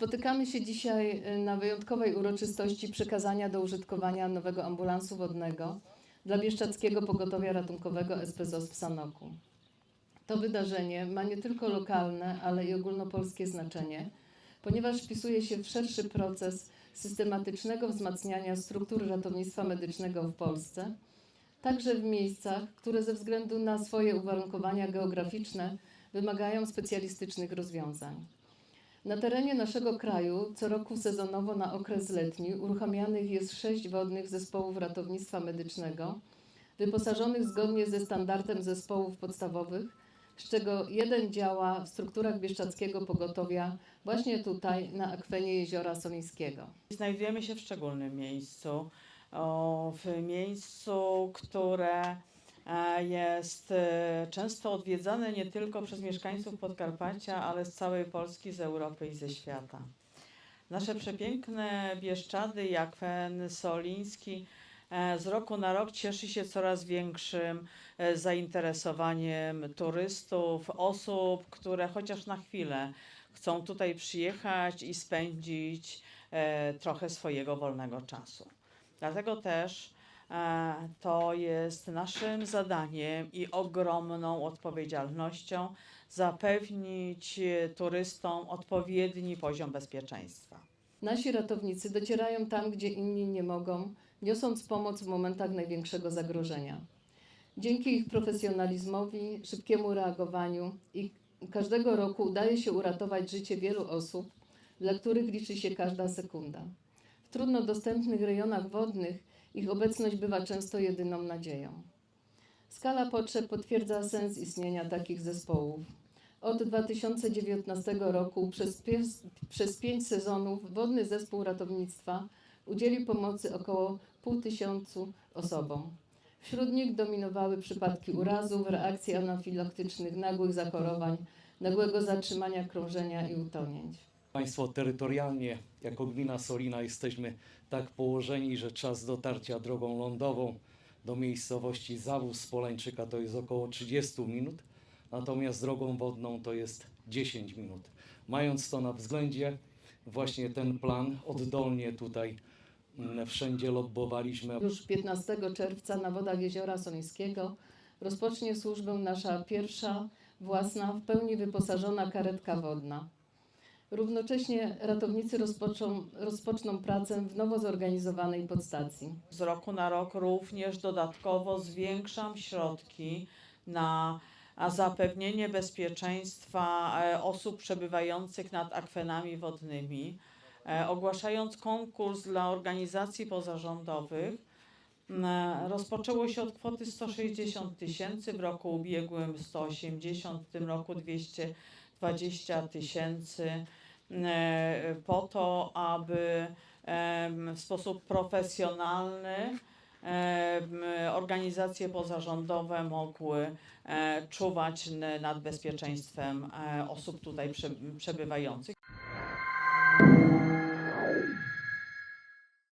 Spotykamy się dzisiaj y, na wyjątkowej uroczystości przekazania do użytkowania nowego ambulansu wodnego dla Bieszczadzkiego Pogotowia Ratunkowego SPZOS w Sanoku. To wydarzenie ma nie tylko lokalne, ale i ogólnopolskie znaczenie, ponieważ wpisuje się w szerszy proces systematycznego wzmacniania struktur ratownictwa medycznego w Polsce, także w miejscach, które ze względu na swoje uwarunkowania geograficzne wymagają specjalistycznych rozwiązań. Na terenie naszego kraju co roku sezonowo na okres letni uruchamianych jest sześć wodnych zespołów ratownictwa medycznego, wyposażonych zgodnie ze standardem zespołów podstawowych, z czego jeden działa w strukturach Bieszczadzkiego Pogotowia właśnie tutaj na akwenie Jeziora Solińskiego. Znajdujemy się w szczególnym miejscu, w miejscu, które jest e, często odwiedzane nie tylko przez mieszkańców Podkarpacia, ale z całej Polski, z Europy i ze świata. Nasze przepiękne Bieszczady, jak Fen Soliński, e, z roku na rok cieszy się coraz większym e, zainteresowaniem turystów, osób, które chociaż na chwilę chcą tutaj przyjechać i spędzić e, trochę swojego wolnego czasu. Dlatego też e, to jest naszym zadaniem i ogromną odpowiedzialnością zapewnić e, turystom odpowiedni poziom bezpieczeństwa. Nasi ratownicy docierają tam, gdzie inni nie mogą, niosąc pomoc w momentach największego zagrożenia. Dzięki ich profesjonalizmowi, szybkiemu reagowaniu i każdego roku udaje się uratować życie wielu osób, dla których liczy się każda sekunda. W trudno dostępnych rejonach wodnych ich obecność bywa często jedyną nadzieją. Skala potrzeb potwierdza sens istnienia takich zespołów. Od 2019 roku przez, przez pięć sezonów Wodny Zespół Ratownictwa udzielił pomocy około pół tysiącu osobom. Wśród nich dominowały przypadki urazów, reakcji anafilaktycznych, nagłych zachorowań, nagłego zatrzymania krążenia i utonięć. Państwo terytorialnie, jako gmina Solina, jesteśmy tak położeni, że czas dotarcia drogą lądową do miejscowości Zawóz z Polańczyka to jest około 30 minut, natomiast drogą wodną to jest 10 minut. Mając to na względzie, właśnie ten plan oddolnie tutaj mm, wszędzie lobbowaliśmy, Już 15 czerwca na wodach Jeziora Solińskiego rozpocznie służbę nasza pierwsza, własna, w pełni wyposażona karetka wodna. Równocześnie ratownicy rozpoczą, rozpoczną pracę w nowo zorganizowanej podstacji. Z roku na rok również dodatkowo zwiększam środki na zapewnienie bezpieczeństwa e, osób przebywających nad akwenami wodnymi, e, ogłaszając konkurs dla organizacji pozarządowych. e, Rozpoczęło się od kwoty 160 tysięcy, w roku ubiegłym 180, w tym roku 220 tysięcy po to, aby w sposób profesjonalny organizacje pozarządowe mogły e, czuwać nad bezpieczeństwem e, osób tutaj prze- przebywających.